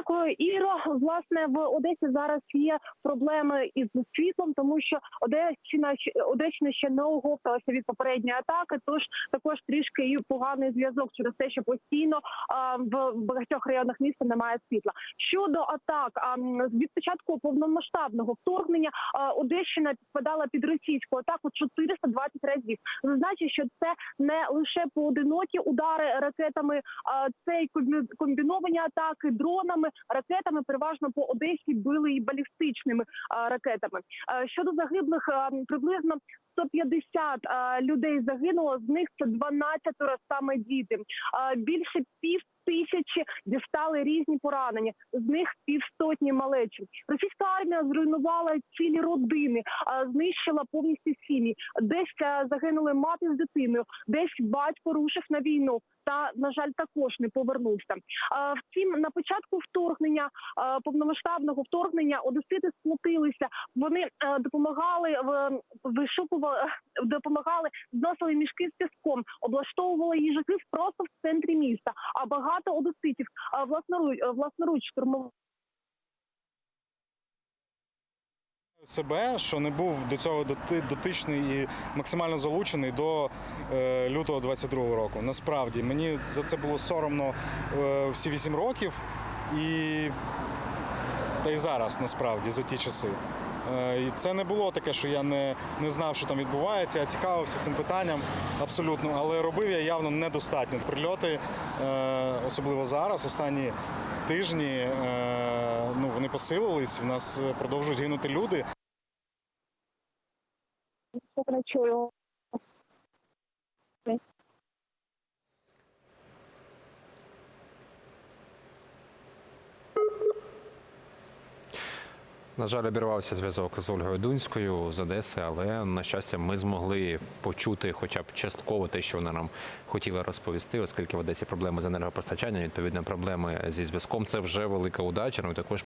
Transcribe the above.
Дякую, Іро. Власне, в Одесі зараз є проблеми із світлом, тому що Одещина Одещина ще не оговталася від попередньої атаки. Тож також трішки і поганий зв'язок через те, що постійно а, в багатьох районах міста немає світла. Щодо атак, а, від початку повномасштабного вторгнення а, Одещина підпадала під російську атаку 420 разів. Зазначу, що це не лише поодинокі удари ракетами, а це й комбіновані атаки дронами, ракетами. Переважно по Одесі били і балістичними ракетами. Щодо загиблих, приблизно 150 а, людей загинуло. З них це 12 саме діти. Більше пів. Тисячі дістали різні поранення, з них півсотні малечі. Російська армія зруйнувала цілі родини, знищила повністю сім'ї. Десь е, загинули мати з дитиною, десь батько рушив на війну та на жаль також не повернувся. Втім, на початку вторгнення повномасштабного вторгнення одесити сплотилися. Вони е, допомагали вишукували, допомагали, зносили мішки з піском, облаштовували їжаки просто в центрі міста. А багато одеситів а, власноруч власноруч штурмували себе, що не був до цього дотичний і максимально залучений до е, лютого 22-го року. Насправді мені за це було соромно е, всі 8 років і та й зараз насправді за ті часи. Е, І це не було таке, що я не, не знав, що там відбувається. Я цікавився цим питанням абсолютно, але робив я явно недостатньо. Прильоти, е, особливо зараз, останні тижні, е, ну вони посилились. В нас продовжують гинути люди. На жаль, обірвався зв'язок з Ольгою Дунською з Одеси, але на щастя, ми змогли почути, хоча б частково те, що вона нам хотіла розповісти, оскільки в Одесі проблеми з енергопостачанням, відповідно, проблеми зі зв'язком. Це вже велика удача. Ну також